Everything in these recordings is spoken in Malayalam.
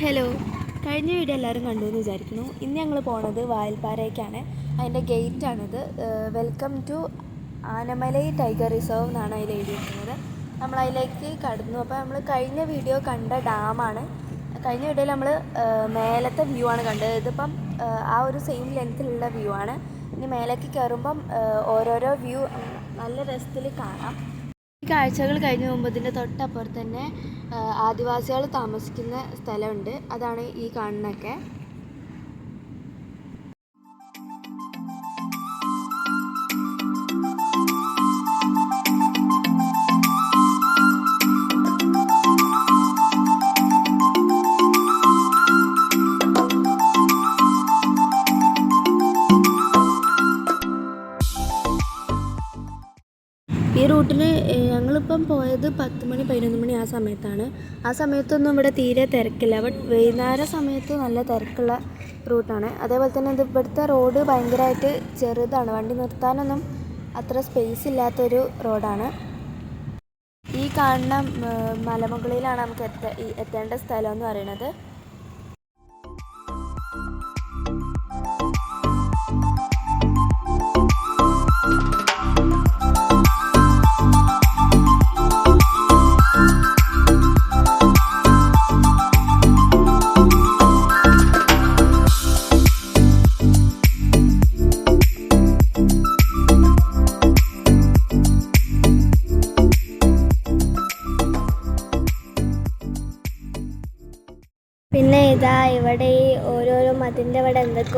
ഹലോ കഴിഞ്ഞ വീഡിയോ എല്ലാവരും കണ്ടു എന്ന് വിചാരിക്കുന്നു. ഇന്ന് ഞങ്ങൾ പോണത് വായൽപ്പാറയ്ക്കാണ് അതിന്റെ ഗേറ്റാണിത് welcome to Anamalai tiger reserve എന്നാണ് അതിൽ എഴുതിയിരിക്കുന്നത്. നമ്മൾ അതിലേക്ക് കടന്നു. അപ്പോൾ നമ്മൾ കഴിഞ്ഞ വീഡിയോ കണ്ട ഡാമാണ് കഴിഞ്ഞ വീഡിയോയിൽ നമ്മൾ മേലത്തെ വ്യൂ ആണ് കണ്ടത്. ഇതിപ്പം ആ ഒരു സെയിം ലെങ്ത്തിലുള്ള വ്യൂ ആണ്. ഇനി മേലേക്ക് കയറുമ്പം ഓരോരോ വ്യൂ നല്ല രസത്തിൽ കാണാം. ഈ കാഴ്ചകൾ കഴിഞ്ഞ് പോകുമ്പോഴതിന്റെ തൊട്ടപ്പുറത്ത് തന്നെ ആദിവാസികൾ താമസിക്കുന്ന സ്ഥലമുണ്ട്. അതാണ് ഈ കാണുന്നതൊക്കെ. പോയത് പത്ത് മണി പതിനൊന്ന് മണി ആ സമയത്താണ്. ആ സമയത്തൊന്നും ഇവിടെ തീരെ തിരക്കില്ല. ബട്ട് വൈകുന്നേര സമയത്ത് നല്ല തിരക്കുള്ള റൂട്ടാണ്. അതേപോലെ തന്നെ ഇത് ഇവിടുത്തെ റോഡ് ഭയങ്കരമായിട്ട് ചെറുതാണ്. വണ്ടി നിർത്താനൊന്നും അത്ര സ്പേസ് ഇല്ലാത്തൊരു റോഡാണ്. ഈ കാണുന്ന മലമുകളിലാണ് നമുക്ക് എത്ത എത്തേണ്ട സ്ഥലം എന്ന് പറയുന്നത്.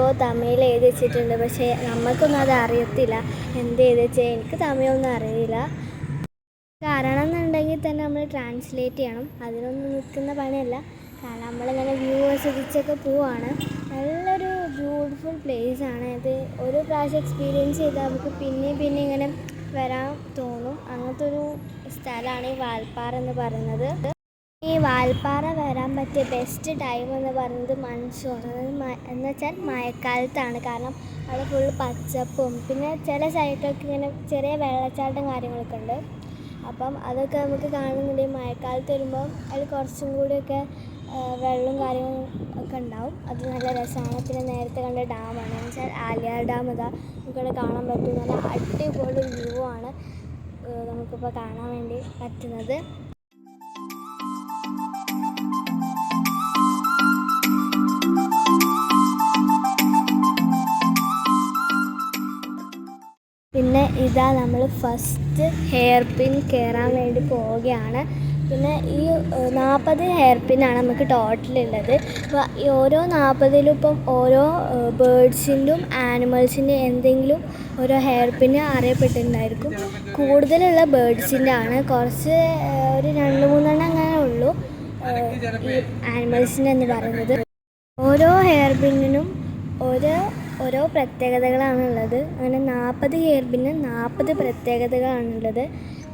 എന്തൊക്കെയോ തമിഴിൽ എഴുതി വെച്ചിട്ടുണ്ട്. പക്ഷേ നമുക്കൊന്നും അത് അറിയത്തില്ല. എന്ത് എഴുതി വെച്ചാൽ എനിക്ക് തമിഴൊന്നും അറിയില്ല. കാരണം എന്നുണ്ടെങ്കിൽ തന്നെ നമ്മൾ ട്രാൻസ്ലേറ്റ് ചെയ്യണം. അതിനൊന്നും നിൽക്കുന്ന പണിയല്ല. കാരണം നമ്മളിങ്ങനെ വ്യൂ ആസ്വദിച്ചൊക്കെ പോവാണ്. നല്ലൊരു ബ്യൂട്ടിഫുൾ പ്ലേസ് ആണ്. ഇത് ഒരു പ്രാവശ്യം എക്സ്പീരിയൻസ് ചെയ്താൽ നമുക്ക് പിന്നെയും പിന്നെ ഇങ്ങനെ വരാൻ തോന്നും. അങ്ങനത്തെ ഒരു സ്ഥലമാണ് ഈ വാൽപ്പാറ എന്ന് പറയുന്നത്. ഈ വാൽപ്പാറ വരാൻ പറ്റിയ ബെസ്റ്റ് ടൈം എന്ന് പറയുന്നത് മൺസൂൺ എന്ന് വെച്ചാൽ മഴക്കാലത്താണ്. കാരണം അവിടെ ഫുൾ പച്ചപ്പും പിന്നെ ചില സൈഡിലൊക്കെ ഇങ്ങനെ ചെറിയ വെള്ളച്ചാട്ടം കാര്യങ്ങളൊക്കെ ഉണ്ട്. അപ്പം അതൊക്കെ നമുക്ക് കാണുന്നുണ്ടെങ്കിൽ മഴക്കാലത്ത് വരുമ്പോൾ അതിൽ കുറച്ചും കൂടിയൊക്കെ വെള്ളവും കാര്യങ്ങളും ഒക്കെ ഉണ്ടാവും. അത് നല്ല രസമാണ്. പിന്നെ നേരത്തെ കണ്ട ഡാമാണ് എന്ന് വെച്ചാൽ ആലിയാർ ഡാം ഇതാ. നമുക്കിവിടെ കാണാൻ പറ്റും. നല്ല അടിപൊളി വ്യൂ ആണ് നമുക്കിപ്പോൾ കാണാൻ വേണ്ടി പറ്റുന്നത്. പിന്നെ ഇതാ നമ്മൾ ഫസ്റ്റ് ഹെയർ പിൻ കയറാൻ വേണ്ടി പോവുകയാണ്. പിന്നെ ഈ നാൽപ്പത് ഹെയർ പിന്നാണ് നമുക്ക് ടോട്ടൽ ഉള്ളത്. അപ്പോൾ ഈ ഓരോ നാൽപ്പതിലും ഇപ്പം ഓരോ ബേഡ്സിന്റെയും ആനിമൽസിന്റെയും എന്തെങ്കിലും ഓരോ ഹെയർ പിന്ന് അറിയപ്പെട്ടിട്ടുണ്ടായിരിക്കും. കൂടുതലുള്ള ബേഡ്സിന്റെ ആണ്. കുറച്ച് ഒരു രണ്ട് മൂന്നെണ്ണം അങ്ങനെ ഉള്ളൂ ഈ ആനിമൽസിന്റെ എന്ന് പറയുന്നത്. ഓരോ ഹെയർ പിന്നിനും ഓരോ ഓരോ പ്രത്യേകതകളാണുള്ളത്. അങ്ങനെ നാൽപ്പത് ഹെയർ പിന്ന് നാൽപ്പത് പ്രത്യേകതകളാണുള്ളത്.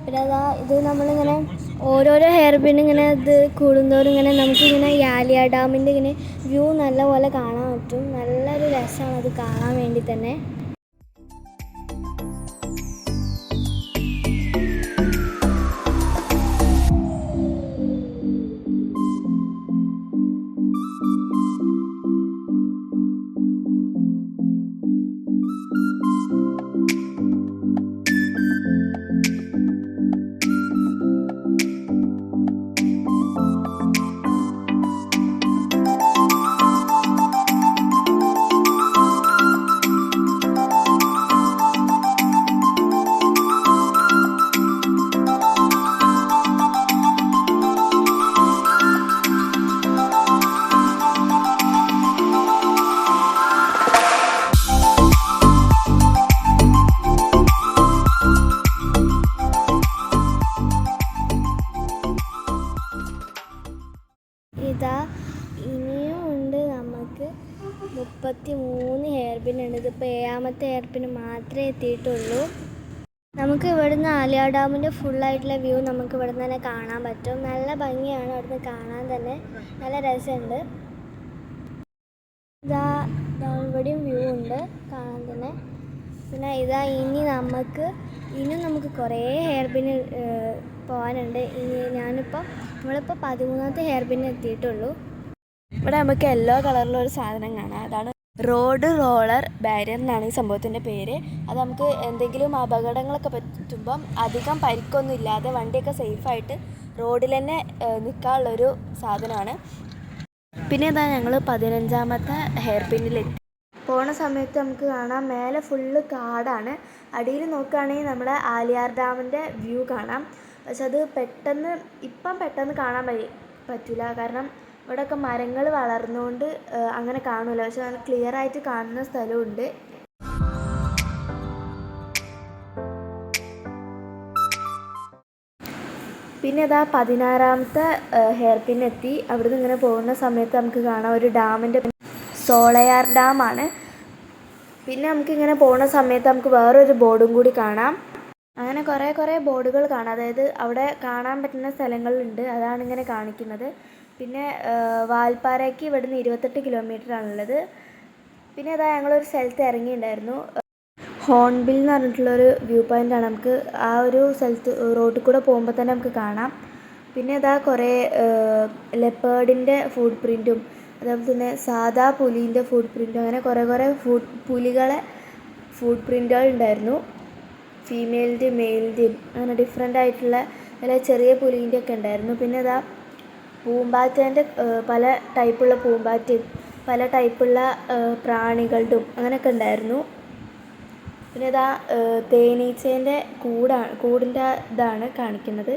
പിന്നെ അതാ ഇത് നമ്മളിങ്ങനെ ഓരോരോ ഹെയർ പിൻ ഇങ്ങനെ ഇത് കൂടുന്തോറും ഇങ്ങനെ നമുക്കിങ്ങനെ യാലിയ ഡാമിന്റെ ഇങ്ങനെ വ്യൂ നല്ലപോലെ കാണാൻ പറ്റും. നല്ലൊരു രസമാണ് അത് കാണാൻ വേണ്ടി തന്നെ. മാത്രമേ എത്തിയിട്ടുള്ളൂ. നമുക്ക് ഇവിടുന്ന് ആലിയ ഡാമിന്റെ ഫുള്ളായിട്ടുള്ള വ്യൂ നമുക്ക് ഇവിടുന്ന് തന്നെ കാണാൻ പറ്റും. നല്ല ഭംഗിയാണ് അവിടുന്ന് കാണാൻ തന്നെ. നല്ല രസമുണ്ട്. ഇതാ ഇവിടെയും വ്യൂ ഉണ്ട് കാണാൻ തന്നെ. പിന്നെ ഇതാ ഇനി നമുക്ക് ഇനി നമുക്ക് കുറേ ഹെയർ പോകാനുണ്ട്. ഇനി ഞാനിപ്പോൾ നമ്മളിപ്പോൾ പതിമൂന്നാമത്തെ ഹെയർ പിൻ എത്തിയിട്ടുള്ളൂ. ഇവിടെ നമുക്ക് യെല്ലോ കളറിലുള്ള ഒരു സാധനം കാണാം. അതാണ് റോഡ് റോളർ ബാരിയർ എന്നാണ് ഈ സംഭവത്തിന്റെ പേര്. അത് നമുക്ക് എന്തെങ്കിലും അപകടങ്ങളൊക്കെ പറ്റുമ്പം അധികം പരിക്കൊന്നും ഇല്ലാതെ വണ്ടിയൊക്കെ സേഫായിട്ട് റോഡിൽ തന്നെ നിൽക്കാനുള്ളൊരു സാധനമാണ്. പിന്നെ ഇതാ ഞങ്ങൾ പതിനഞ്ചാമത്തെ ഹെയർ പിന്നിലെത്തി. പോണ സമയത്ത് നമുക്ക് കാണാം മേലെ ഫുള്ള് കാടാണ്. അടിയിൽ നോക്കുകയാണെങ്കിൽ നമ്മുടെ ആലിയാർ ഡാമിന്റെ വ്യൂ കാണാം. പക്ഷെ അത് പെട്ടെന്ന് ഇപ്പം പെട്ടെന്ന് കാണാൻ പറ്റില്ല കാരണം ഇവിടെയൊക്കെ മരങ്ങൾ വളർന്നുകൊണ്ട് അങ്ങനെ കാണില്ല പക്ഷെ നല്ല ക്ലിയർ ആയിട്ട് കാണുന്ന സ്ഥലമുണ്ട്. പിന്നെ അതാ പതിനാറാമത്തെ ഹെയർ പിൻ എത്തി. അവിടുന്ന് ഇങ്ങനെ പോകുന്ന സമയത്ത് നമുക്ക് കാണാം ഒരു ഡാമിന്റെ സോളയാർ ഡാമാണ്. പിന്നെ നമുക്ക് ഇങ്ങനെ പോകുന്ന സമയത്ത് നമുക്ക് വേറൊരു ബോർഡും കൂടി കാണാം. അങ്ങനെ കുറേ കുറേ ബോർഡുകൾ കാണാം. അതായത് അവിടെ കാണാൻ പറ്റുന്ന സ്ഥലങ്ങളുണ്ട്. അതാണ് ഇങ്ങനെ കാണിക്കുന്നത്. പിന്നെ വാൽപ്പാറയ്ക്ക് ഇവിടുന്ന് ഇരുപത്തെട്ട് കിലോമീറ്റർ ആണുള്ളത് പിന്നെ അതാ ഞങ്ങളൊരു സ്ഥലത്ത് ഇറങ്ങിയിട്ടുണ്ടായിരുന്നു ഹോൺബിൽ എന്ന് പറഞ്ഞിട്ടുള്ളൊരു വ്യൂ പോയിന്റാണ് നമുക്ക് ആ ഒരു സ്ഥലത്ത് റോഡിൽ കൂടെ പോകുമ്പോൾ തന്നെ നമുക്ക് കാണാം. പിന്നെ അതാ കുറേ ലെപ്പേർഡിന്റെ ഫുഡ് പ്രിന്റും അതേപോലെ തന്നെ സാധാ പുലീന്റെ ഫുഡ് പ്രിന്റും അങ്ങനെ കുറേ കുറേ ഫുഡ് പുലികളെ ഫുഡ് പ്രിന്റുകൾ ഉണ്ടായിരുന്നു ഫീമെയിലിന്റെയും മെയിലിന്റെയും അങ്ങനെ ഡിഫറെന്റ് ആയിട്ടുള്ള നല്ല ചെറിയ പുലീന്റെ ഒക്കെ ഉണ്ടായിരുന്നു പിന്നെ അതാ പൂമ്പാറ്റേന്റെ പല ടൈപ്പുള്ള പൂമ്പാറ്റയും പല ടൈപ്പുള്ള പ്രാണികളുടെ അങ്ങനെയൊക്കെ ഉണ്ടായിരുന്നു. പിന്നെ ഇതാ തേനീച്ചേന്റെ കൂടാണ് കൂടിന്റെ ഇതാണ് കാണിക്കുന്നത്.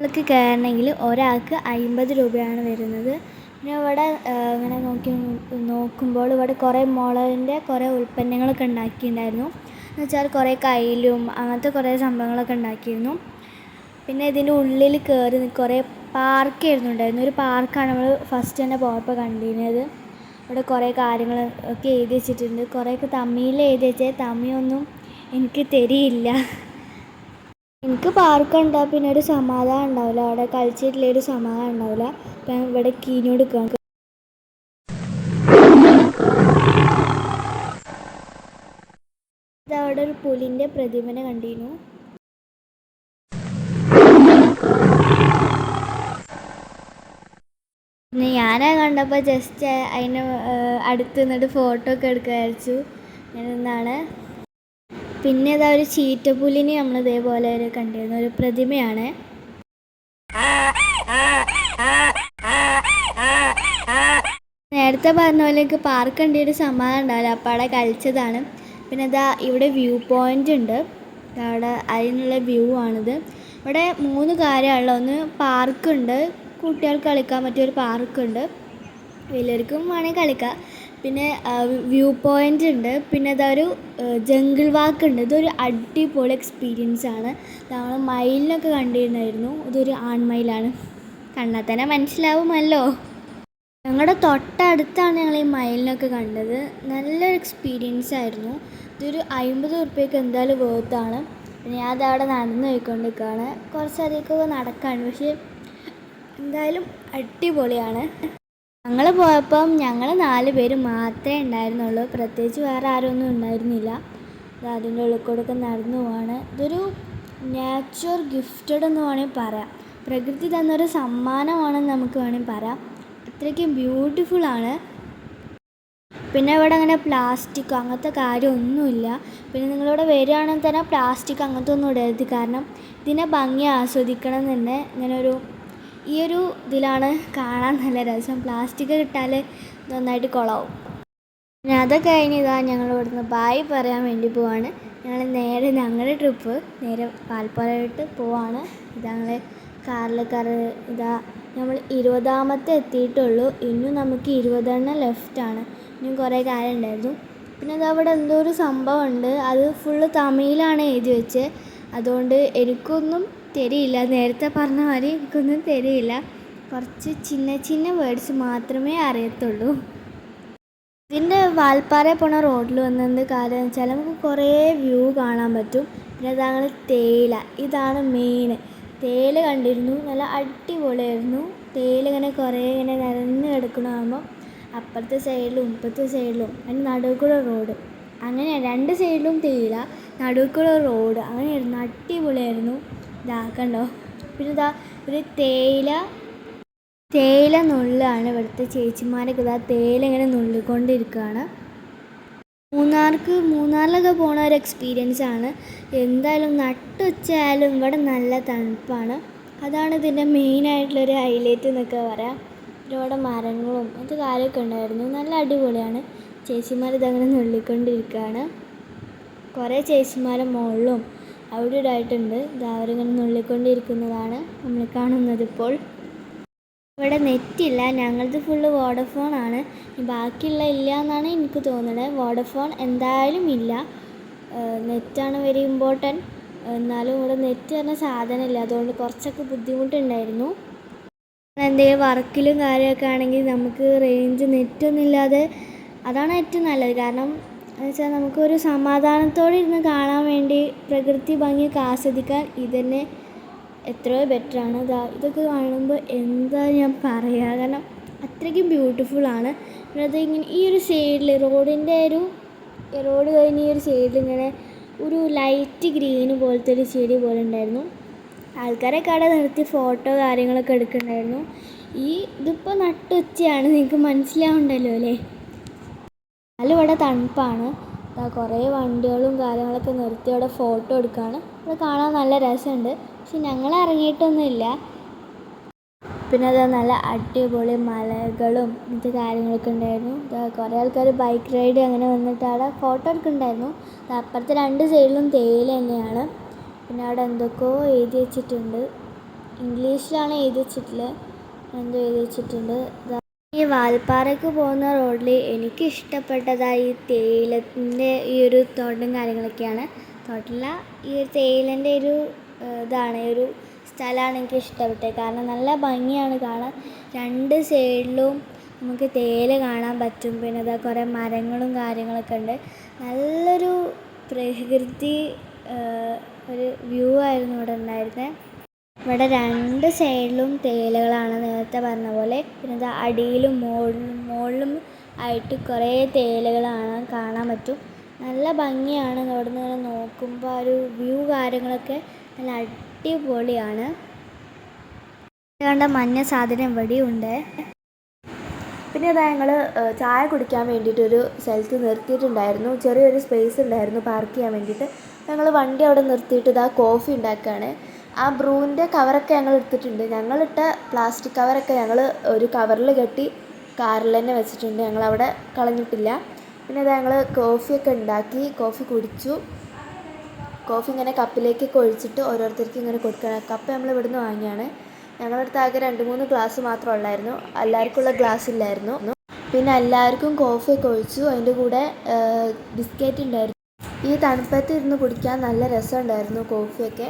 നമുക്ക് കയറണമെങ്കിൽ ഒരാൾക്ക് അമ്പത് രൂപയാണ് വരുന്നത്. പിന്നെ ഇവിടെ ഇങ്ങനെ നോക്കി നോക്കുമ്പോൾ ഇവിടെ കുറേ മുളകിന്റെ കുറേ ഉൽപ്പന്നങ്ങളൊക്കെ ഉണ്ടാക്കിയിട്ടുണ്ടായിരുന്നു. എന്ന് വെച്ചാൽ കുറേ കയ്യിലും അങ്ങനത്തെ കുറേ സംഭവങ്ങളൊക്കെ ഉണ്ടാക്കിയിരുന്നു. പിന്നെ ഇതിന്റെ ഉള്ളിൽ കയറി കുറേ പാർക്കായിരുന്നു ഉണ്ടായിരുന്നു ഒരു പാർക്കാണ് നമ്മൾ ഫസ്റ്റ് തന്നെ പോയപ്പോൾ കണ്ടിരുന്നത്. അവിടെ കുറേ കാര്യങ്ങൾ ഒക്കെ എഴുതി വെച്ചിട്ടുണ്ട്. കുറേയൊക്കെ തമിഴിൽ എഴുതി വെച്ചാൽ തമിഴൊന്നും എനിക്ക് തരിയില്ല. എനിക്ക് പാർക്ക് ഉണ്ടാ പിന്നെ ഒരു സമാധാനം ഉണ്ടാവില്ല. അവിടെ കളിച്ചിട്ടില്ല ഒരു സമാധാനം ഉണ്ടാവില്ല. ഞാൻ ഇവിടെ കീഞ്ഞോട് നിൽക്കുക അവിടെ ഒരു പുലിന്റെ പ്രതിമനെ കണ്ടിരുന്നു. പിന്നെ ഞാനാ കണ്ടപ്പോൾ ജസ്റ്റ് അതിന് അടുത്ത് നിന്നിട്ട് ഫോട്ടോ ഒക്കെ എടുക്കാൻ വിചാരിച്ചു. എന്നാണ് പിന്നെ ഇതാ ഒരു ചീറ്റപ്പുലിനെ നമ്മൾ ഇതേപോലെ ഒരു കണ്ടിരുന്നു. ഒരു പ്രതിമയാണ്. നേരത്തെ പറഞ്ഞ പോലെ എനിക്ക് പാർക്ക് കണ്ടിട്ട് സമാധാനം ഉണ്ടാവില്ല. അപ്പോൾ അവിടെ കളിച്ചതാണ്. പിന്നെ ഇതാ ഇവിടെ വ്യൂ പോയിന്റ് ഉണ്ട്. അവിടെ അതിനുള്ള വ്യൂ ആണിത്. ഇവിടെ മൂന്ന് കാര്യമാണല്ലോ ഒന്ന് പാർക്കുണ്ട് കുട്ടികൾക്ക് കളിക്കാൻ പറ്റിയൊരു പാർക്കുണ്ട്. വലിയവർക്കും വേണമെങ്കിൽ കളിക്കാം. പിന്നെ വ്യൂ പോയിന്റ് ഉണ്ട്. പിന്നെ ഇതൊരു ജംഗിൾ വാക്ക് ഉണ്ട്. ഇതൊരു അടിപൊളി എക്സ്പീരിയൻസ് ആണ്. നമ്മൾ മയിലിനൊക്കെ കണ്ടിരുന്നായിരുന്നു ഇതൊരു ആൺമയിലാണ് കണ്ടാൽ തന്നെ മനസ്സിലാവുമല്ലോ. ഞങ്ങളുടെ തൊട്ടടുത്താണ് ഞങ്ങൾ ഈ മയിലിനൊക്കെ കണ്ടത്. നല്ലൊരു എക്സ്പീരിയൻസ് ആയിരുന്നു. ഇതൊരു അമ്പത് ഉറുപ്പ്യക്ക് എന്തായാലും വേർത്താണ് ഞാൻ അതവിടെ നടന്നു പോയിക്കൊണ്ടിരിക്കുകയാണ് കുറച്ചധികമൊക്കെ നടക്കാണ്. പക്ഷേ എന്തായാലും അടിപൊളിയാണ്. ഞങ്ങൾ പോയപ്പം ഞങ്ങൾ നാല് പേര് മാത്രമേ ഉണ്ടായിരുന്നുള്ളൂ. പ്രത്യേകിച്ച് വേറെ ആരൊന്നും ഉണ്ടായിരുന്നില്ല. അതിന്റെ ഉള്ളിൽ കൂടെ ഒക്കെ നടന്നു പോവാണ്. ഇതൊരു നാച്ചുർ ഗിഫ്റ്റഡ് എന്ന് വേണമെങ്കിൽ പറയാം. പ്രകൃതി തന്നൊരു സമ്മാനമാണെന്ന് നമുക്ക് വേണമെങ്കിൽ പറയാം. അത്രയ്ക്കും ബ്യൂട്ടിഫുൾ ആണ്. പിന്നെ ഇവിടെ അങ്ങനെ പ്ലാസ്റ്റിക് അങ്ങനത്തെ കാര്യമൊന്നുമില്ല. പിന്നെ നിങ്ങളിവിടെ വരികയാണെങ്കിൽ തന്നെ പ്ലാസ്റ്റിക് അങ്ങനത്തെ ഒന്നും ഇടരുത്. കാരണം ഇതിനെ ഭംഗി ആസ്വദിക്കണം തന്നെ ഇങ്ങനെ ഒരു ഈ ഒരു ഇതിലാണ് കാണാൻ നല്ല രസം. പ്ലാസ്റ്റിക് കിട്ടാൽ നന്നായിട്ട് കുളമാവും ഞാൻ അതൊക്കെ കഴിഞ്ഞ് ഇതാ ഞങ്ങൾ ഇവിടുന്ന് ബായ് പറയാൻ വേണ്ടി പോവാണ്. ഞങ്ങൾ നേരെ ഞങ്ങളുടെ ട്രിപ്പ് നേരെ പാൽപ്പാലയിട്ട് പോവാണ്. ഇതാ ഞങ്ങൾ കാറിൽ കയറി ഇതാ നമ്മൾ ഇരുപതാമത്തെ എത്തിയിട്ടുള്ളൂ. ഇനിയും നമുക്ക് ഇരുപതെണ്ണം ലെഫ്റ്റാണ് ഇനിയും കുറേ കാര്യം ഉണ്ടായിരുന്നു. പിന്നെ അത് അവിടെ എന്തോ ഒരു സംഭവമുണ്ട് അത് ഫുള്ള് തമിഴിലാണ് എഴുതി വെച്ച്. അതുകൊണ്ട് എനിക്കൊന്നും തരിയില്ല. നേരത്തെ പറഞ്ഞ മാതിരി എനിക്കൊന്നും തരിയില്ല. കുറച്ച് ചിന്ന ചിന്ന വേർഡ്സ് മാത്രമേ അറിയത്തുള്ളൂ. ഇതിന്റെ വാൽപ്പാറ പോണ റോഡിൽ വന്നത് കാര്യം എന്ന് വെച്ചാൽ നമുക്ക് കുറേ വ്യൂ കാണാൻ പറ്റും. പിന്നെ അതാണ് തേയില. ഇതാണ് മെയിൻ തേയില കണ്ടിരുന്നു. നല്ല അടിപൊളിയായിരുന്നു. തേയില ഇങ്ങനെ കുറേ ഇങ്ങനെ നിരന്ന് കിടക്കണമാകുമ്പോൾ അപ്പുറത്തെ സൈഡിലും ഇപ്പുറത്തെ സൈഡിലും അതിന്റെ നടുക്കുള്ള റോഡ് അങ്ങനെ രണ്ട് സൈഡിലും തേയില നടുക്കുള്ള റോഡ് അങ്ങനെയായിരുന്നു. അടിപൊളിയായിരുന്നു. ഇതാ കണ്ടോ പിന്നെ ഇതാ ഒരു തേയില തേയില നുള്ളാണ് ഇവിടുത്തെ ചേച്ചിമാരൊക്കെ ഇതാ തേയില ഇങ്ങനെ നുള്ളിക്കൊണ്ടിരിക്കുകയാണ്. മൂന്നാർക്ക് മൂന്നാറിലൊക്കെ പോണ ഒരു എക്സ്പീരിയൻസ് ആണ്. എന്തായാലും നട്ടുച്ചയായാലും ഇവിടെ നല്ല തണുപ്പാണ്. അതാണ് ഇതിന്റെ മെയിനായിട്ടുള്ളൊരു ഹൈലൈറ്റ് എന്നൊക്കെ പറയാം. ഒരുപാട് മരങ്ങളും അങ്ങനത്തെ കാര്യമൊക്കെ ഉണ്ടായിരുന്നു. നല്ല അടിപൊളിയാണ്. ചേച്ചിമാർ ഇതങ്ങനെ നുള്ളിക്കൊണ്ടിരിക്കുകയാണ്. കുറേ ചേച്ചിമാരെ മുകളിലും അവിടെ ഇടായിട്ടുണ്ട് അവരിങ്ങനെ നുള്ളിക്കൊണ്ടിരിക്കുന്നതാണ്. നമ്മൾ കാണുന്നത് ഇപ്പോൾ ഇവിടെ നെറ്റില്ല ഞങ്ങളത് ഫുള്ള് വോഡഫോൺ ആണ്. ബാക്കിയുള്ള ഇല്ല എന്നാണ് എനിക്ക് തോന്നുന്നത് വോഡഫോൺ എന്തായാലും ഇല്ല. നെറ്റാണ് വെരി ഇമ്പോർട്ടന്റ് എന്നാലും ഇവിടെ നെറ്റ് പറഞ്ഞ സാധനമില്ല അതുകൊണ്ട് കുറച്ചൊക്കെ ബുദ്ധിമുട്ടുണ്ടായിരുന്നു. എന്തെങ്കിലും വർക്കിലും കാര്യമൊക്കെ ആണെങ്കിൽ നമുക്ക് റേഞ്ച് നെറ്റൊന്നും ഇല്ലാതെ അതാണ് ഏറ്റവും നല്ലത്. കാരണം എന്ന് വെച്ചാൽ നമുക്കൊരു സമാധാനത്തോടെ ഇരുന്ന് കാണാൻ വേണ്ടി പ്രകൃതി ഭംഗി ആസ്വദിക്കാൻ ഇതന്നെ എത്രയോ ബെറ്ററാണ് ഇതാ ഇതൊക്കെ കാണുമ്പോൾ എന്താ ഞാൻ പറയുക കാരണം അത്രയ്ക്കും പിന്നെ അത് ഇങ്ങനെ ഈ ഒരു സൈഡിൽ റോഡിന്റെ ഒരു റോഡ് കഴിഞ്ഞ് ഈ ഒരു സൈഡിൽ ഇങ്ങനെ ഒരു ലൈറ്റ് ഗ്രീന് പോലത്തെ ഒരു ചെടി പോലെ ഉണ്ടായിരുന്നു. ആൾക്കാരെ കട നിർത്തി ഫോട്ടോ കാര്യങ്ങളൊക്കെ എടുക്കുന്നുണ്ടായിരുന്നു ഈ ഇതിപ്പോൾ നട്ടുച്ചയാണ് നിങ്ങൾക്ക് മനസ്സിലാവുണ്ടല്ലോ അല്ലേ? എന്നാലും ഇവിടെ തണുപ്പാണ് കുറേ വണ്ടികളും കാര്യങ്ങളൊക്കെ നിർത്തി അവിടെ ഫോട്ടോ എടുക്കുകയാണ് അത് കാണാൻ നല്ല രസമുണ്ട്. പക്ഷെ ഞങ്ങൾ ഇറങ്ങിയിട്ടൊന്നുമില്ല. പിന്നെ അത് നല്ല അടിപൊളി മലകളും ഇങ്ങനത്തെ കാര്യങ്ങളൊക്കെ ഉണ്ടായിരുന്നു. കുറേ ആൾക്കാർ ബൈക്ക് റൈഡ് അങ്ങനെ വന്നിട്ട് അവിടെ ഫോട്ടോ എടുക്കുന്നുണ്ടായിരുന്നു. അപ്പുറത്തെ രണ്ട് സൈഡിലും തേയില തന്നെയാണ്. പിന്നെ അവിടെ എന്തൊക്കെയോ എഴുതി വെച്ചിട്ടുണ്ട്. ഇംഗ്ലീഷിലാണ് എഴുതി വെച്ചിട്ടുള്ളത്. എന്തോ എഴുതി വെച്ചിട്ടുണ്ട്. ഈ വാൽപ്പാറയ്ക്ക് പോകുന്ന റോഡിൽ എനിക്ക് ഇഷ്ടപ്പെട്ടതായി തേയിലത്തിന്റെ ഈ ഒരു തോട്ടം കാര്യങ്ങളൊക്കെയാണ്. തോട്ടമല്ല ഈ ഒരു തേയിലന്റെ ഒരു ഇതാണ് ഒരു സ്ഥലമാണ് എനിക്ക് ഇഷ്ടപ്പെട്ടത് കാരണം നല്ല ഭംഗിയാണ് കാണാൻ. രണ്ട് സൈഡിലും നമുക്ക് തേയില കാണാൻ പറ്റും. പിന്നെ ഇതാ കുറേ മരങ്ങളും കാര്യങ്ങളൊക്കെ ഉണ്ട്. നല്ലൊരു പ്രകൃതി ഒരു വ്യൂ ആയിരുന്നു ഇവിടെ ഉണ്ടായിരുന്നത് ഇവിടെ രണ്ട് സൈഡിലും തേയിലകളാണ് നേരത്തെ പറഞ്ഞ പോലെ. പിന്നെ അടിയിലും മുകളിലും മുകളിലും ആയിട്ട് കുറേ തേയിലകളാണ് കാണാൻ പറ്റും. നല്ല ഭംഗിയാണ് അവിടെ നിന്ന് ഇങ്ങനെ നോക്കുമ്പോൾ ആ ഒരു വ്യൂ കാര്യങ്ങളൊക്കെ നല്ല അടിപൊളിയാണ്. കണ്ട മഞ്ഞ സാധനം ഇവിടെയും ഉണ്ട്. പിന്നെ അതാ ഞങ്ങൾ ചായ കുടിക്കാൻ വേണ്ടിയിട്ടൊരു സ്ഥലത്ത് നിർത്തിയിട്ടുണ്ടായിരുന്നു. ചെറിയൊരു സ്പേസ് ഉണ്ടായിരുന്നു പാർക്ക് ചെയ്യാൻ വേണ്ടിയിട്ട്. ഞങ്ങൾ വണ്ടി അവിടെ നിർത്തിയിട്ട് ഇതാ കോഫി ഉണ്ടാക്കുകയാണ് ആ ബ്രൂവിന്റെ കവറൊക്കെ ഞങ്ങൾ എടുത്തിട്ടുണ്ട്. ഞങ്ങളിട്ട പ്ലാസ്റ്റിക് കവറൊക്കെ ഞങ്ങൾ ഒരു കവറിൽ കെട്ടി കാറിൽ തന്നെ വെച്ചിട്ടുണ്ട്. ഞങ്ങളവിടെ കളഞ്ഞിട്ടില്ല. പിന്നെ അതാ ഞങ്ങൾ കോഫിയൊക്കെ ഉണ്ടാക്കി കോഫി കുടിച്ചു. കോഫി ഇങ്ങനെ കപ്പിലേക്കൊക്കെ ഒഴിച്ചിട്ട് ഓരോരുത്തർക്ക് ഇങ്ങനെ കൊടുക്കണം. കപ്പ് നമ്മൾ ഇവിടുന്ന് വാങ്ങിയാണ്. ഞങ്ങളുടെ ആകെ രണ്ട് മൂന്ന് ഗ്ലാസ് മാത്രമേ ഉള്ളായിരുന്നു. എല്ലാവർക്കുള്ള ഗ്ലാസ് ഇല്ലായിരുന്നു. പിന്നെ എല്ലാവർക്കും കോഫിയൊക്കെ ഒഴിച്ചു. അതിന്റെ കൂടെ ബിസ്ക്കറ്റ് ഉണ്ടായിരുന്നു. ഈ തണുപ്പത്ത് ഇരുന്ന് കുടിക്കാൻ നല്ല രസമുണ്ടായിരുന്നു കോഫിയൊക്കെ.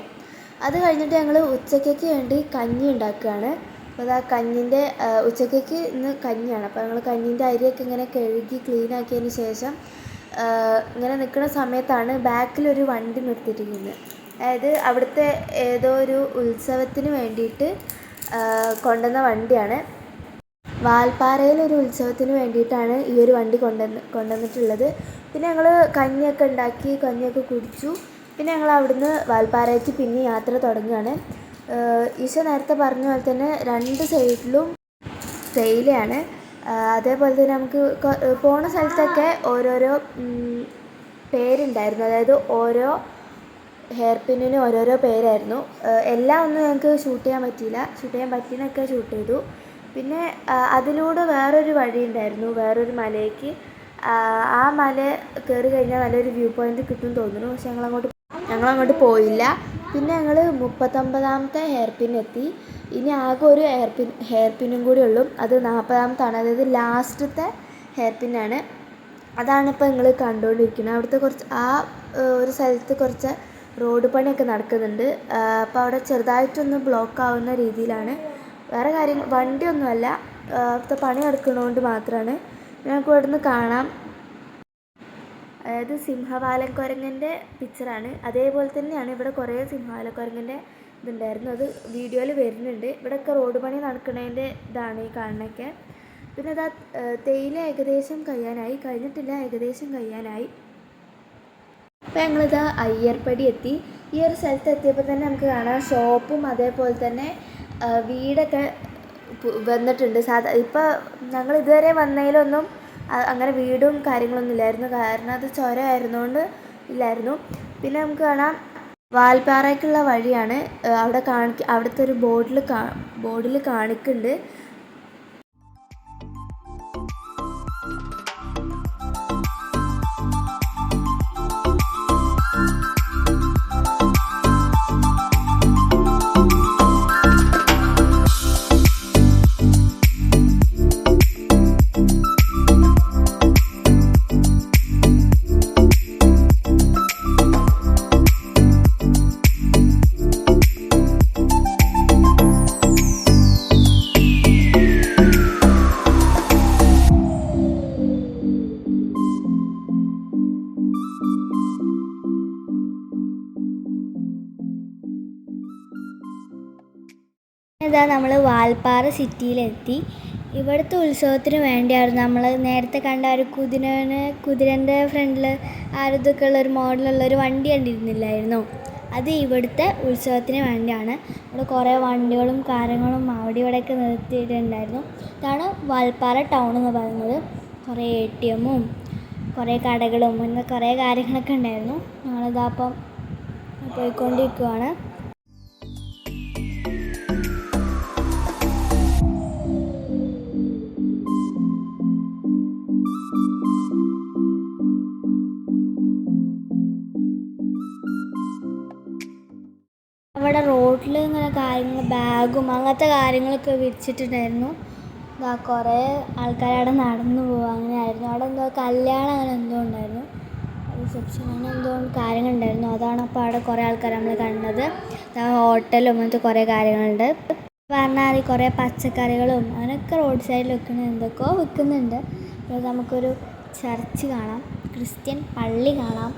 അത് കഴിഞ്ഞിട്ട് ഞങ്ങൾ ഉച്ചക്കേക്ക് വേണ്ടി കഞ്ഞി ഉണ്ടാക്കുകയാണ്. അപ്പോൾ ആ കഞ്ഞിന്റെ ഉച്ചക്കേക്ക് ഇന്ന് കഞ്ഞിയാണ്. അപ്പോൾ ഞങ്ങൾ കഞ്ഞിന്റെ അരിയൊക്കെ ഇങ്ങനെ കഴുകി ക്ലീൻ ആക്കിയതിന് ശേഷം ഇങ്ങനെ നിൽക്കുന്ന സമയത്താണ് ബാക്കിലൊരു വണ്ടി നിർത്തിയിട്ടിരിക്കുന്നത്. അതായത് അവിടുത്തെ ഏതോ ഒരു ഉത്സവത്തിന് വേണ്ടിയിട്ട് കൊണ്ടുവന്ന വണ്ടിയാണ്. വാൽപ്പാറയിൽ ഒരു ഉത്സവത്തിന് വേണ്ടിയിട്ടാണ് ഈ ഒരു വണ്ടി കൊണ്ടുവന്ന് കൊണ്ടുവന്നിട്ടുള്ളത്. പിന്നെ ഞങ്ങൾ കഞ്ഞിയൊക്കെ ഉണ്ടാക്കി കഞ്ഞിയൊക്കെ കുടിച്ചു. പിന്നെ ഞങ്ങൾ അവിടുന്ന് വാൽപ്പാറയ്ക്ക് പിന്നെ യാത്ര തുടങ്ങുകയാണ്. ഈശോ നേരത്തെ പറഞ്ഞ പോലെ തന്നെ രണ്ട് സൈഡിലും തേയിലയാണ്. അതേപോലെ തന്നെ നമുക്ക് പോണ സ്ഥലത്തൊക്കെ ഓരോരോ പേരുണ്ടായിരുന്നു. അതായത് ഓരോ ഹെയർ പിന്നിന് ഓരോരോ പേരായിരുന്നു. എല്ലാം ഒന്നും ഞങ്ങൾക്ക് ഷൂട്ട് ചെയ്യാൻ പറ്റിയില്ല. ഷൂട്ട് ചെയ്യാൻ പറ്റിയെന്നൊക്കെ ഷൂട്ട് ചെയ്തു. പിന്നെ അതിലൂടെ വേറൊരു വഴി ഉണ്ടായിരുന്നു. വേറൊരു മലയ്ക്ക്. ആ മല കയറി കഴിഞ്ഞാൽ നല്ലൊരു വ്യൂ പോയിന്റ് കിട്ടും തോന്നുന്നു. പക്ഷെ ഞങ്ങളങ്ങോട്ട് ഞങ്ങളങ്ങോട്ട് പോയില്ല. പിന്നെ ഞങ്ങൾ മുപ്പത്തൊമ്പതാമത്തെ ഹെയർ പിൻ എത്തി ഇനി ആകെ ഒരു ഹെയർ പിൻ ഹെയർ പിന്നും കൂടി ഉള്ളൂ. അത് നാൽപ്പതാമത്താണ് അതായത് ലാസ്റ്റത്തെ ഹെയർ പിന്നാണ് അതാണ് ഇപ്പോൾ നിങ്ങൾ കണ്ടുകൊണ്ടിരിക്കുന്നത് അവിടുത്തെ കുറച്ച് ആ ഒരു സ്ഥലത്ത് കുറച്ച് റോഡ് പണിയൊക്കെ നടക്കുന്നുണ്ട്. അപ്പോൾ അവിടെ ചെറുതായിട്ടൊന്ന് ബ്ലോക്ക് ആവുന്ന രീതിയിലാണ്. വേറെ കാര്യം വണ്ടിയൊന്നുമല്ല. അവിടുത്തെ പണി നടക്കുന്നതുകൊണ്ട് മാത്രമാണ് ഞങ്ങൾക്ക് ഇവിടുന്ന് കാണാം. അതായത് സിംഹവാലക്കുരങ്ങന്റെ പിക്ചറാണ് അതേപോലെ തന്നെയാണ് ഇവിടെ കുറേ സിംഹവാലക്കുരങ്ങന്റെ ഇതുണ്ടായിരുന്നു. അത് വീഡിയോയിൽ വരുന്നുണ്ട്. ഇവിടെയൊക്കെ റോഡ് പണി നടക്കുന്നതിന്റെ ഇതാണ് ഈ കാണുന്നൊക്കെ പിന്നെ അതാ തേയില ഏകദേശം കഴിയാനായി. കഴിഞ്ഞിട്ടില്ല ഏകദേശം കഴിയാനായി. അപ്പോൾ ഞങ്ങളിതാ അയ്യർപ്പടി എത്തി. ഈ ഒരു സ്ഥലത്ത് എത്തിയപ്പോൾ തന്നെ നമുക്ക് കാണാം. ഷോപ്പും അതേപോലെ തന്നെ വീടൊക്കെ വന്നിട്ടുണ്ട്. സാധാ ഇപ്പോൾ ഞങ്ങൾ ഇതുവരെ വന്നതിലൊന്നും അങ്ങനെ വീടും കാര്യങ്ങളൊന്നും ഇല്ലായിരുന്നു. കാരണം അത് ചുരമായിരുന്നുകൊണ്ട് ഇല്ലായിരുന്നു. പിന്നെ നമുക്ക് കാണാം വാൽപ്പാറയ്ക്കുള്ള വഴിയാണ്. അവിടെ കാണിക്ക അവിടുത്തെ ഒരു ബോർഡിൽ കാ ബോർഡിൽ കാണിക്കുന്നുണ്ട് ഇതാ നമ്മൾ വാൽപ്പാറ സിറ്റിയിലെത്തി. ഇവിടുത്തെ ഉത്സവത്തിന് വേണ്ടിയായിരുന്നു നമ്മൾ നേരത്തെ കണ്ട ഒരു കുതിരന് കുതിരന്റെ ഫ്രണ്ടിൽ ആരതൊക്കെ ഉള്ള ഒരു മോഡലുള്ള ഒരു വണ്ടി കണ്ടിരുന്നില്ലായിരുന്നു. അത് ഇവിടുത്തെ ഉത്സവത്തിന് വേണ്ടിയാണ്. ഇവിടെ കുറേ വണ്ടികളും കാര്യങ്ങളും അവിടെ ഇവിടെയൊക്കെ നിർത്തിയിട്ടുണ്ടായിരുന്നു. ഇതാണ് വാൽപ്പാറ ടൗൺ എന്ന് പറയുന്നത്. കുറേ എ ടി എമ്മും കുറേ കടകളും അങ്ങനെ കുറേ കാര്യങ്ങളൊക്കെ ഉണ്ടായിരുന്നു. ഞങ്ങളിതാ അപ്പം പോയിക്കൊണ്ടിരിക്കുവാണ്. അവിടെ റോഡിൽ ഇങ്ങനെ കാര്യങ്ങൾ ബാഗും അങ്ങനത്തെ കാര്യങ്ങളൊക്കെ വിരിച്ചിട്ടുണ്ടായിരുന്നു. ഇതാ കുറേ ആൾക്കാർ അവിടെ നടന്നു പോകുക അങ്ങനെയായിരുന്നു. അവിടെ എന്തോ കല്യാണം അങ്ങനെ എന്തോ ഉണ്ടായിരുന്നു. റിസപ്ഷൻ അങ്ങനെ എന്തോ കാര്യങ്ങൾ ഉണ്ടായിരുന്നു. അതാണ് അപ്പോൾ അവിടെ കുറേ ആൾക്കാർ നമ്മൾ കണ്ടത്. ഹോട്ടലും അങ്ങനത്തെ കുറേ കാര്യങ്ങളുണ്ട്. പറഞ്ഞാൽ കുറേ പച്ചക്കറികളും അങ്ങനെയൊക്കെ റോഡ് സൈഡിൽ വെക്കുന്ന എന്തൊക്കെയോ വിൽക്കുന്നുണ്ട് അപ്പോൾ നമുക്കൊരു ചർച്ച് കാണാം. ക്രിസ്ത്യൻ പള്ളി കാണാം.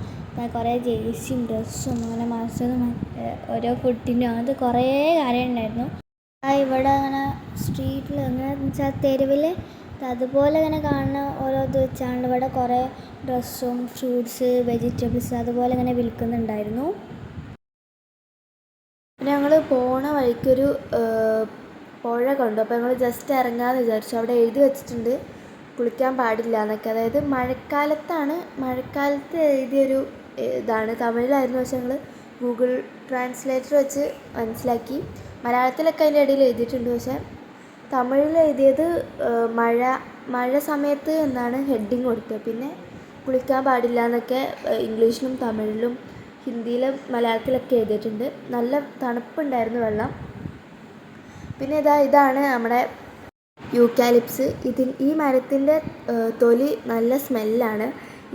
കുറേ ജേഴ്സിയും ഡ്രസ്സും അങ്ങനെ മറ്റേ ഓരോ ഫുഡിനും അങ്ങനത്തെ കുറേ കാര്യം ഉണ്ടായിരുന്നു ആ ഇവിടെ അങ്ങനെ സ്ട്രീറ്റിൽ അങ്ങനെ വെച്ചാൽ തെരുവിൽ അതുപോലെ ഇങ്ങനെ കാണുന്ന ഓരോ ഇത് വെച്ചാണ് ഇവിടെ കുറേ ഡ്രസ്സും ഫ്രൂട്ട്സ് വെജിറ്റബിൾസ് അതുപോലെ ഇങ്ങനെ വിൽക്കുന്നുണ്ടായിരുന്നു. ഞങ്ങൾ പോണ വഴിക്കൊരു പുഴ കണ്ടു. അപ്പോൾ ഞങ്ങൾ ജസ്റ്റ് ഇറങ്ങാമെന്ന് വിചാരിച്ചു. അവിടെ എഴുതി വെച്ചിട്ടുണ്ട്. കുളിക്കാൻ പാടില്ല എന്നൊക്കെ. അതായത് മഴക്കാലത്താണ് മഴക്കാലത്ത് എഴുതിയൊരു ഇതാണ്. തമിഴിലായിരുന്നു പക്ഷെ ഞങ്ങൾ ഗൂഗിൾ ട്രാൻസ്ലേറ്റർ വെച്ച് മനസ്സിലാക്കി. മലയാളത്തിലൊക്കെ അതിന്റെ ഇടയിൽ എഴുതിയിട്ടുണ്ട്. പക്ഷേ തമിഴിൽ എഴുതിയത് മഴ മഴ സമയത്ത് എന്നാണ് ഹെഡിങ് കൊടുത്തത്. പിന്നെ കുളിക്കാൻ പാടില്ല എന്നൊക്കെ ഇംഗ്ലീഷിലും തമിഴിലും ഹിന്ദിയിലും മലയാളത്തിലൊക്കെ എഴുതിയിട്ടുണ്ട്. നല്ല തണുപ്പുണ്ടായിരുന്നു വെള്ളം. പിന്നെ ഇതാ ഇതാണ് നമ്മുടെ യൂക്കാലിപ്സ് ഇതിൽ ഈ മരത്തിന്റെ തൊലി നല്ല സ്മെല്ലാണ്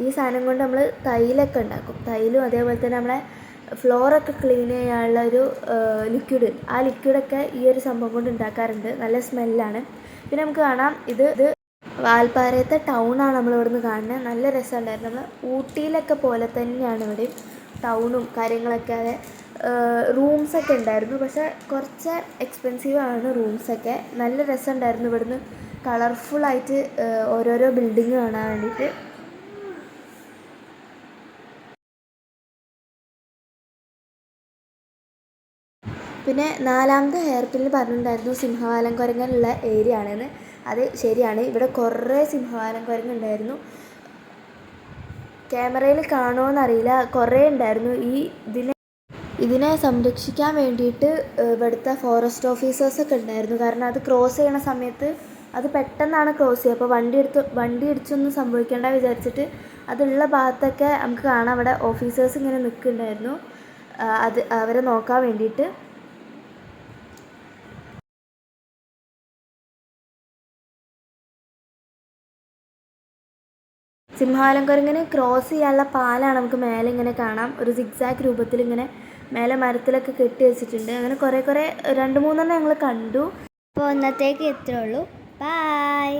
ഈ സാധനം കൊണ്ട് നമ്മൾ തൈലൊക്കെ ഉണ്ടാക്കും. തൈലും അതേപോലെ തന്നെ നമ്മളെ ഫ്ലോറൊക്കെ ക്ലീൻ ചെയ്യാനുള്ള ഒരു ലിക്വിഡ് ആ ലിക്വിഡൊക്കെ ഈ ഒരു സംഭവം കൊണ്ട് ഉണ്ടാക്കാറുണ്ട്. നല്ല സ്മെല്ലാണ് പിന്നെ നമുക്ക് കാണാം. ഇത് ഇത് വാൽപ്പാറയത്തെ ടൗണാണ് നമ്മൾ ഇവിടുന്ന് കാണുന്നത് നല്ല രസമുണ്ടായിരുന്നു. നമ്മൾ ഊട്ടിയിലൊക്കെ പോലെ തന്നെയാണ് ഇവിടെ ടൗണും കാര്യങ്ങളൊക്കെ അതെ. റൂംസൊക്കെ ഉണ്ടായിരുന്നു. പക്ഷേ കുറച്ച് എക്സ്പെൻസീവ് ആണ് റൂംസൊക്കെ നല്ല രസമുണ്ടായിരുന്നു ഇവിടുന്ന്. കളർഫുള്ളായിട്ട് ഓരോരോ ബിൽഡിങ് കാണാൻ വേണ്ടിയിട്ട്. പിന്നെ നാലാമത്തെ ഹെയർ പിന്നിൽ പറഞ്ഞിട്ടുണ്ടായിരുന്നു സിംഹവാലം കുരങ്ങനുള്ള ഏരിയ ആണെന്ന് അത് ശരിയാണ്. ഇവിടെ കുറേ സിംഹവാലം കുരങ്ങുണ്ടായിരുന്നു ക്യാമറയിൽ കാണുമോയെന്നറിയില്ല കുറേ ഉണ്ടായിരുന്നു. ഈ ഇതിനെ ഇതിനെ സംരക്ഷിക്കാൻ വേണ്ടിയിട്ട് ഇവിടുത്തെ ഫോറസ്റ്റ് ഓഫീസേഴ്സൊക്കെ ഉണ്ടായിരുന്നു. കാരണം അത് ക്രോസ് ചെയ്യണ സമയത്ത് അത് പെട്ടെന്നാണ് ക്രോസ് ചെയ്യുക. അപ്പോൾ വണ്ടി എടുത്ത് വണ്ടി ഇടിച്ചൊന്നും സംഭവിക്കേണ്ട വിചാരിച്ചിട്ട് അതുള്ള ഭാഗത്തൊക്കെ നമുക്ക് കാണാം. അവിടെ ഓഫീസേഴ്സ് ഇങ്ങനെ നിൽക്കുന്നുണ്ടായിരുന്നു. അത് അവരെ നോക്കാൻ വേണ്ടിയിട്ട്. സിംഹവാലം കുരങ്ങനെ ക്രോസ് ചെയ്യാനുള്ള പാലാണ് നമുക്ക് മേലെ ഇങ്ങനെ കാണാം. ഒരു സിക്സാക്ക് രൂപത്തിൽ ഇങ്ങനെ മേലെ മരത്തിലൊക്കെ കെട്ടി വെച്ചിട്ടുണ്ട്. അങ്ങനെ കുറേ കുറേ രണ്ട് മൂന്നെണ്ണം ഞങ്ങൾ കണ്ടു. അപ്പോൾ ഇന്നത്തേക്ക് ഇത്രേ ഉള്ളൂ. ബായ്